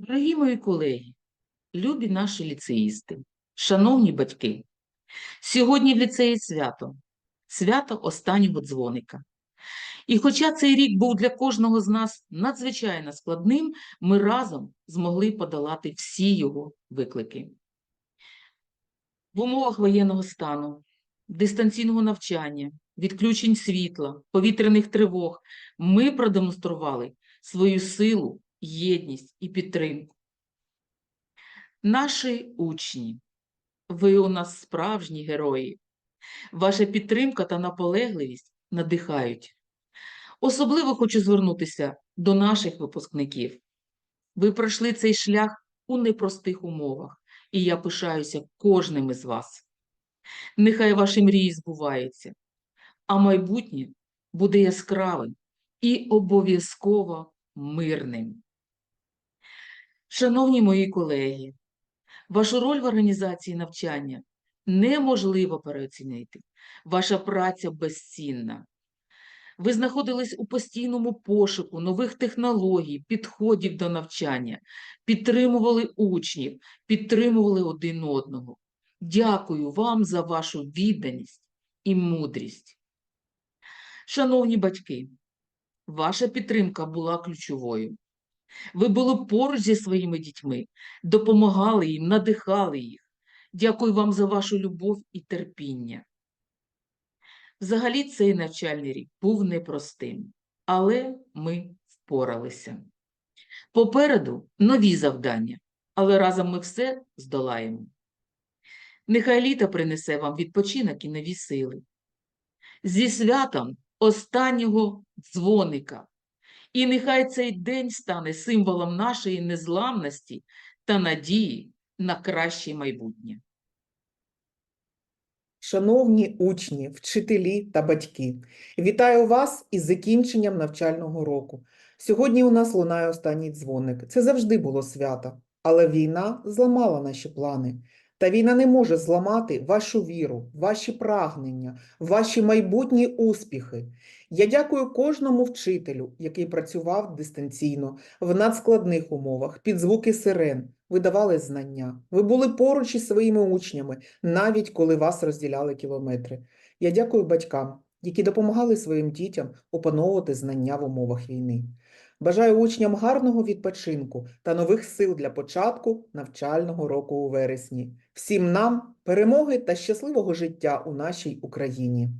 Дорогі мої колеги, любі наші ліцеїсти, шановні батьки, сьогодні в ліцеї свято, свято останнього дзвоника. І хоча цей рік був для кожного з нас надзвичайно складним, ми разом змогли подолати всі його виклики. В умовах воєнного стану, дистанційного навчання, відключень світла, повітряних тривог ми продемонстрували свою силу, єдність і підтримку. Наші учні, ви у нас справжні герої. Ваша підтримка та наполегливість надихають. Особливо хочу звернутися до наших випускників. Ви пройшли цей шлях у непростих умовах, і я пишаюся кожним із вас. Нехай ваші мрії збуваються, а майбутнє буде яскравим і обов'язково мирним. Шановні мої колеги, вашу роль в організації навчання неможливо переоцінити. Ваша праця безцінна. Ви знаходились у постійному пошуку нових технологій, підходів до навчання, підтримували учнів, підтримували один одного. Дякую вам за вашу відданість і мудрість. Шановні батьки, ваша підтримка була ключовою. Ви були поруч зі своїми дітьми, допомагали їм, надихали їх. Дякую вам за вашу любов і терпіння. Взагалі, цей навчальний рік був непростим, але ми впоралися. Попереду нові завдання, але разом ми все здолаємо. Нехай літо принесе вам відпочинок і нові сили. Зі святом останнього дзвоника. І нехай цей день стане символом нашої незламності та надії на краще майбутнє. Шановні учні, вчителі та батьки, вітаю вас із закінченням навчального року. Сьогодні у нас лунає останній дзвоник. Це завжди було свято, але війна зламала наші плани. Та війна не може зламати вашу віру, ваші прагнення, ваші майбутні успіхи. Я дякую кожному вчителю, який працював дистанційно в надскладних умовах, під звуки сирен. Ви давали знання. Ви були поруч із своїми учнями, навіть коли вас розділяли кілометри. Я дякую батькам, які допомагали своїм дітям опановувати знання в умовах війни. Бажаю учням гарного відпочинку та нових сил для початку навчального року у вересні. Всім нам перемоги та щасливого життя у нашій Україні.